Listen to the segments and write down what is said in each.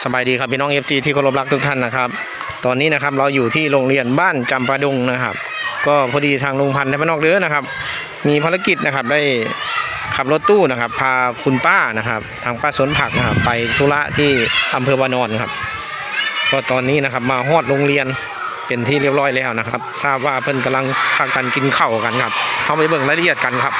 สบายดีครับพี่น้อง FC ที่เคารพรักทุกท่านนะครับ ตอนนี้นะครับเราอยู่ที่โรงเรียนบ้านจำปาดงนะครับ ก็พอดีทางลุงพันธ์ในบ้านอกเด้อนะครับ มีภารกิจนะครับได้ขับรถตู้นะครับ พาคุณป้านะครับ ทางป้าสวนผักนะครับ ไปธุระที่อำเภอวานอนครับ ก็ตอนนี้นะครับมาฮอดโรงเรียนเป็นที่เรียบร้อยแล้วนะครับ ทราบว่าเพิ่นกำลังพากันกินข้าวกันครับเข้าไปเบิ่งรายละเอียดกันครับ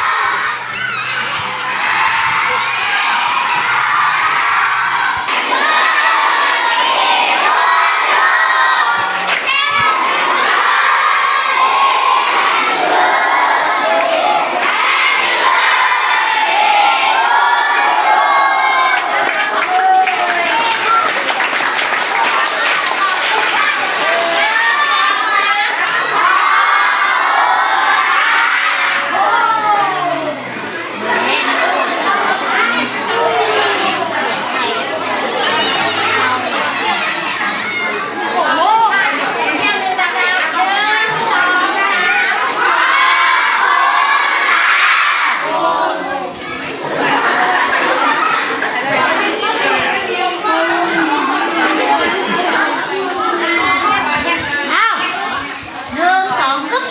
อ้าวหนึ่งสองกึ๊บ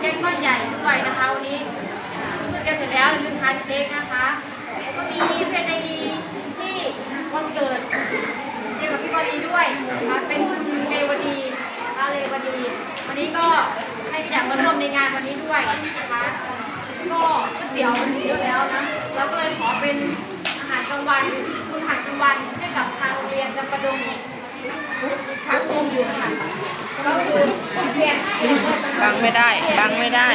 เค้กก้อนใหญ่ด้วยนะคะวันนี้เพิ่งจะเสร็จแล้วลืมทานเค้กนะคะแล้วก็มีเพจไอดีที่วันเกิดเรียกกับพี่วดีด้วยนะคะเป็นคุณเรวดีอาเรวดี วันนี้ก็ให้อยากมาร่วมใน งานวันนี้ด้วยนะคะก็ก๋วยเตี๋ยวมันเยอะแล้วนะเราก็เลยขอเป็นอาหารกลางวันคุณอาหารกลางวันให้กับทางโรงเรียนจำปาดงทางโรงอยู่ค่ะก็คือเรียนบังไม่ได้บังไม่ได้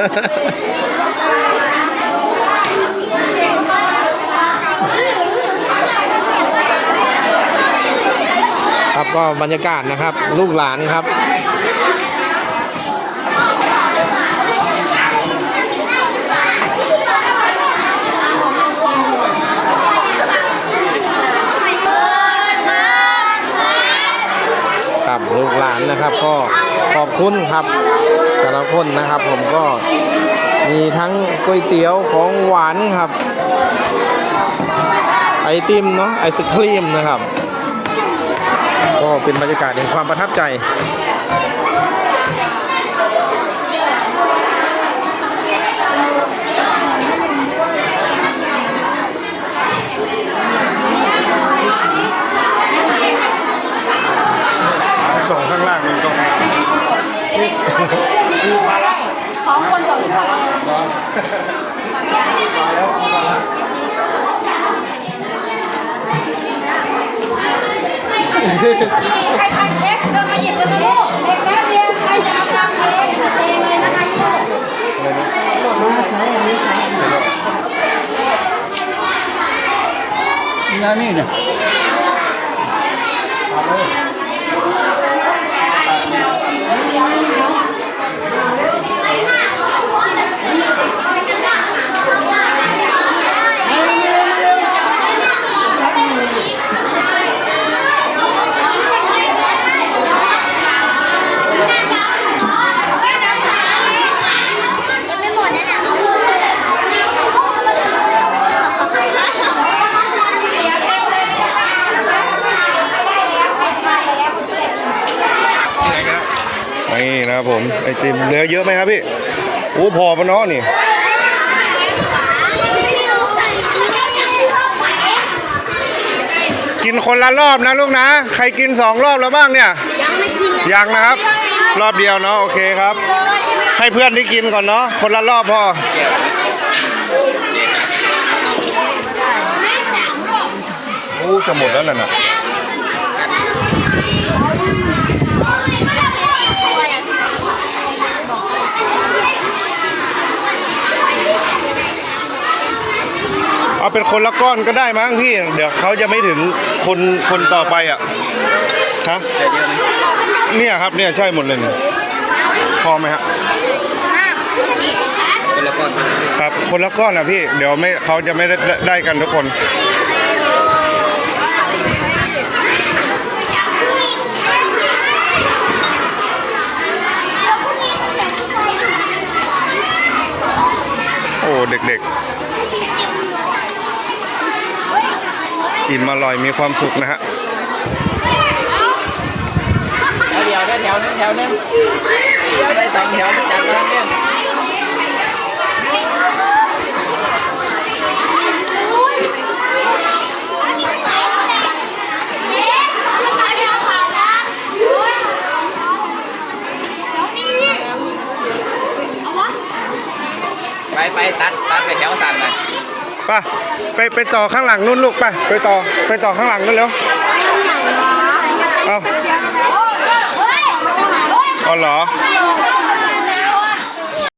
ครับก็บรรยากาศนะครับ ลูกหลานครับ นะครับ ก็ขอบคุณครับแต่ละคนนะครับ ผมก็มีทั้งก๋วยเตี๋ยวของหวานครับ ไอติมเนาะไอศครีมนะครับ ก็เป็นบรรยากาศแห่งความประทับใจ ส่งข้างล่างมันก็ ของคนต่อไป ใครทานเค้กเดินมาหยิบกันนะลูกเด็กนักเรียนใครจะเอาทำเองเองเลยนะคะลูกนี่นี่เนี่ย นี่นะครับผมไอติมเนื้อเยอะไหมครับพี่โอ้พอปะเนาะนี่กินคนละรอบนะลูกนะ ใครกินสองรอบแล้วบ้างเนี่ย ยังไม่กินยังนะครับ รอบเดียวเนาะโอเคครับ ให้เพื่อนที่กินก่อนเนาะคนละรอบพอโอ้จะหมดแล้วน่ะนะ เอาเป็นคนละก้อนก็ได้มั้งพี่ เดี๋ยวเขาจะไม่ถึงคนคนต่อไปอะฮะเนี่ยครับเนี่ยใช่หมดเลยเนี่ยพอไหมฮะครับ คนละก้อนนะพี่ เดี๋ยวไม่เขาจะไม่ได้ได้กันทุกคนโอ้เด็กๆ อิ่มอร่อยมีความสุขนะฮะเดี๋ยวได้แถวนึงแถวนึงเดี๋ยได้สองแถวจัดมาเนี่ยไปไปตัดตัดไปแถวสั่นเลย ไปไปไปต่อข้างหลังนู่นลูกไปไปต่อไปต่อข้างหลังนู่นเร็วเอาเอาเหรอเ